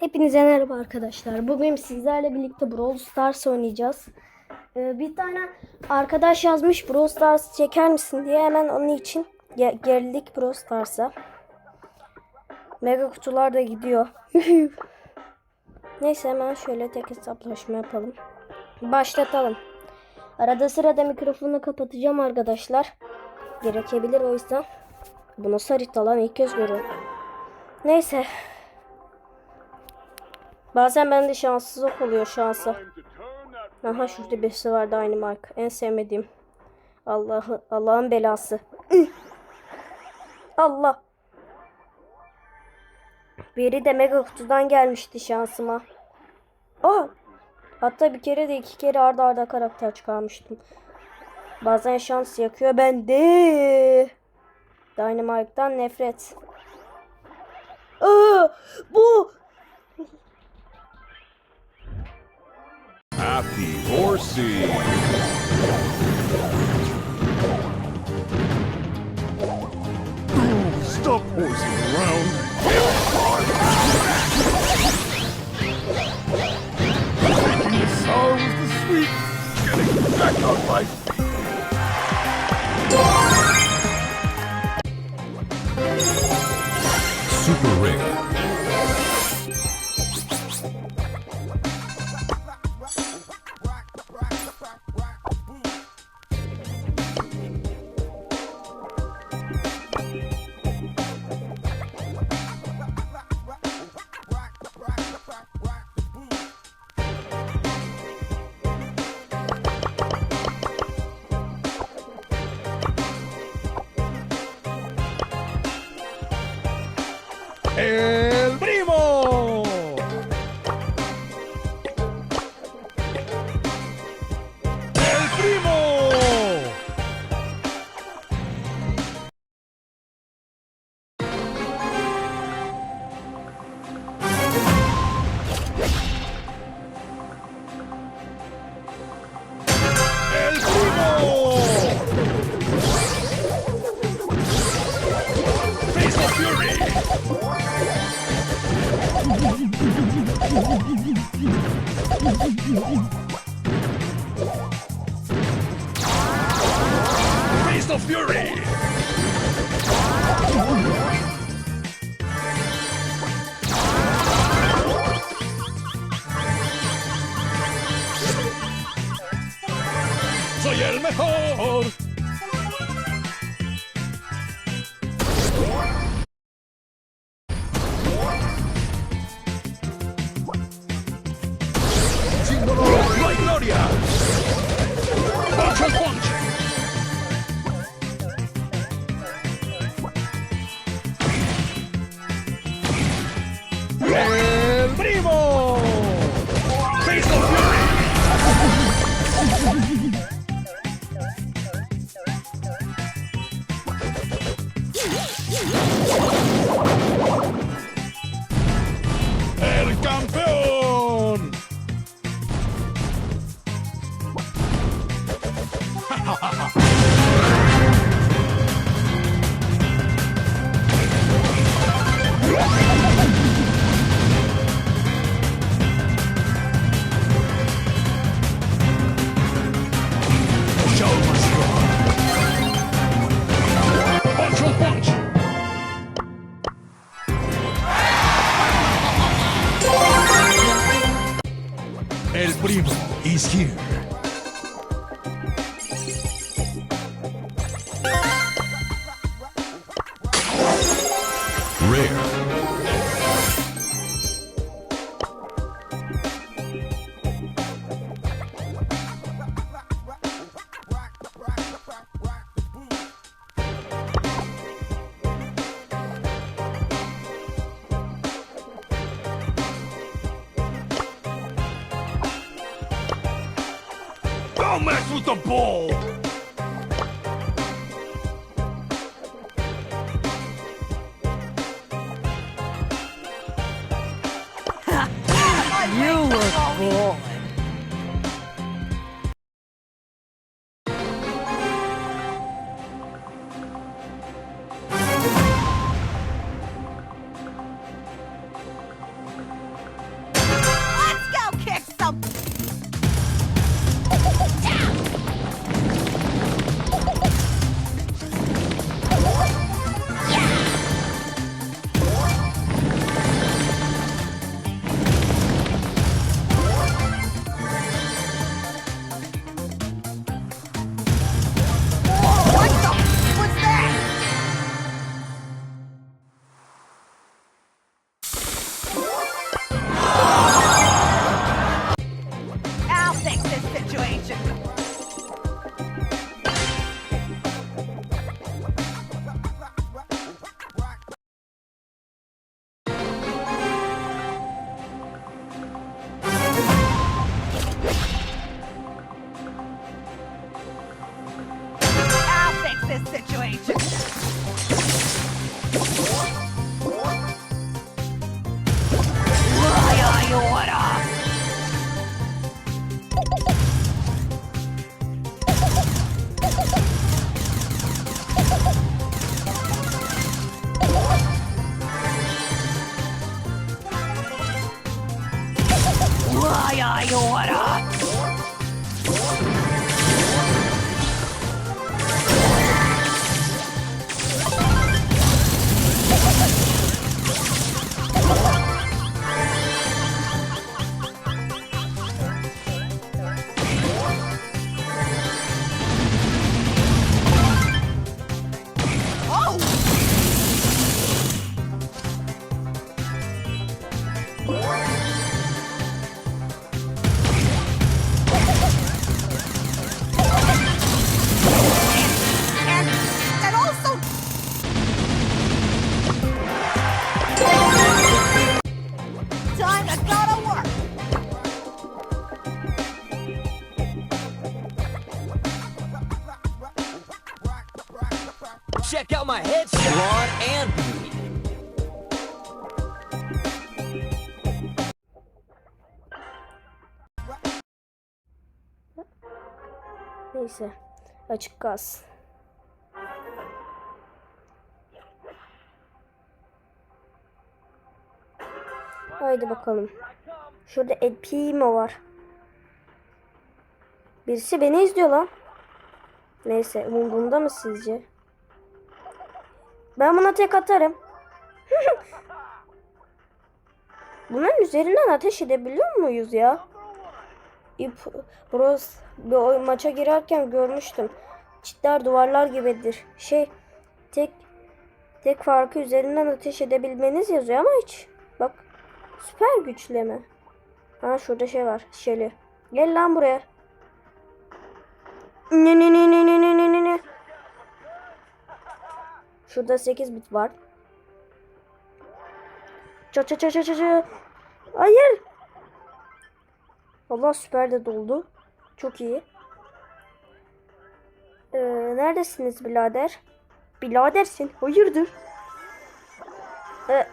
Hepinize merhaba arkadaşlar. Bugün sizlerle birlikte Brawl Stars oynayacağız. Ee, bir tane arkadaş yazmış Brawl Stars çeker misin diye hemen onun için ge- geldik Brawl Stars'a. Mega kutular da gidiyor. Neyse hemen şöyle tek hesaplaşma yapalım. Başlatalım. Arada sırada mikrofonu kapatacağım arkadaşlar. Gerekebilir o yüzden. Bu nasıl harita lan ilk kez görüyorum. Neyse Bazen bende şanssızlık oluyor şansa. Aha şurada birisi vardı aynı marka. En sevmediğim. Allah'ı Allah'ın belası. Allah. Biri de mega kutudan gelmişti şansıma. Aa! Hatta bir kere de iki kere arda arda karakter çıkarmıştım. Bazen şans yakıyor bende. Dynamite'dan nefret. Aa, bu Horsey. Stop horsing around. Making the was the sweet. Getting back on my feet. Face of fury. Soy el mejor. El primo is here. The ball! You look bored. Neyse. Açık gaz. Haydi bakalım. Şurada El Primo var. Birisi beni izliyor lan. Neyse umurumda mı sizce? Ben buna tek atarım. Bunların üzerinden ateş edebiliyor muyuz ya? İp, Bros bir maça girerken görmüştüm. Çitler duvarlar gibidir. Şey tek tek farkı üzerinden ateş edebilmeniz yazıyor ama hiç. Bak süper güçleme. Ha şurada şey var. Şeli. Gel lan buraya. Ne ne ne ne ne ne ne ne ne. Şurada 8 bit var. Ça ça ça ça, ça. Hayır. Allah süper de doldu. Çok iyi. Ee, neredesiniz birader? Biradersin. Hayırdır? Ee,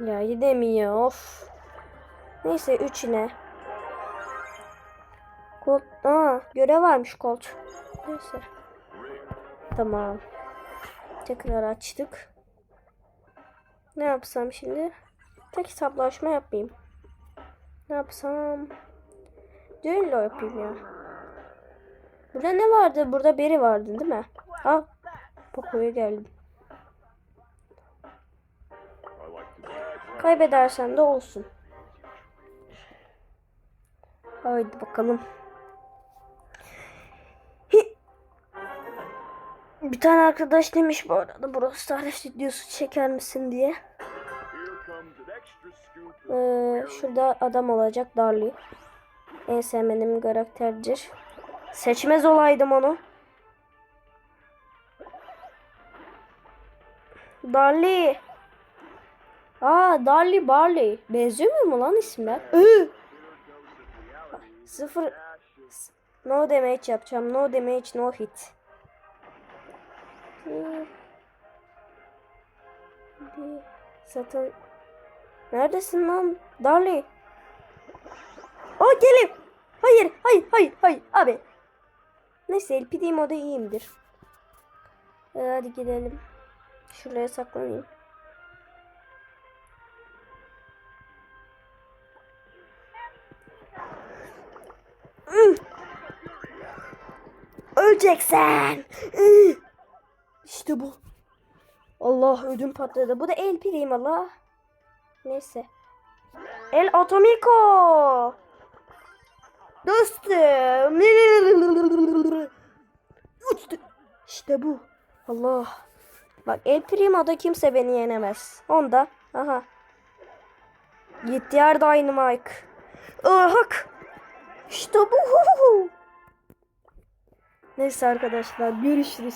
ya yine mi ya? Of. Neyse 3 yine. Kolt. Aa, görev varmış Colt. Neyse. Tamam. Tekrar açtık. Ne yapsam şimdi? Tek hesaplaşma yapmayayım. Ne yapsam? Düello yapayım ya. Burada ne vardı? Burada biri vardı değil mi? Ha. Poco'ya geldim. Kaybedersen de olsun. Haydi bakalım. Bir tane arkadaş demiş bu arada Brawl Stars videosu çeker misin diye. Ee, şurada adam olacak Darly. En sevmediğim karakterdir. Seçmez olaydım onu. Darly. Aa Darly Barley. Benziyor mu lan isimler? Iı. Sıfır. No damage yapacağım. No damage no hit. Zaten Neredesin lan? Darly. Aa gelin. Hayır, hayır, hayır, hayır. Abi. Neyse LPD moda iyiyimdir. Ee, hadi gidelim. Şuraya saklanayım. Öleceksin. İşte bu. Allah ödüm patladı. Bu da el pireyim Allah. Neyse. El Atomico. Dostum. Uçtu. İşte bu. Allah. Bak El Primo'da kimse beni yenemez. Onda. Aha. Gitti yer Dynamite. Ahak. İşte bu. Neyse arkadaşlar görüşürüz.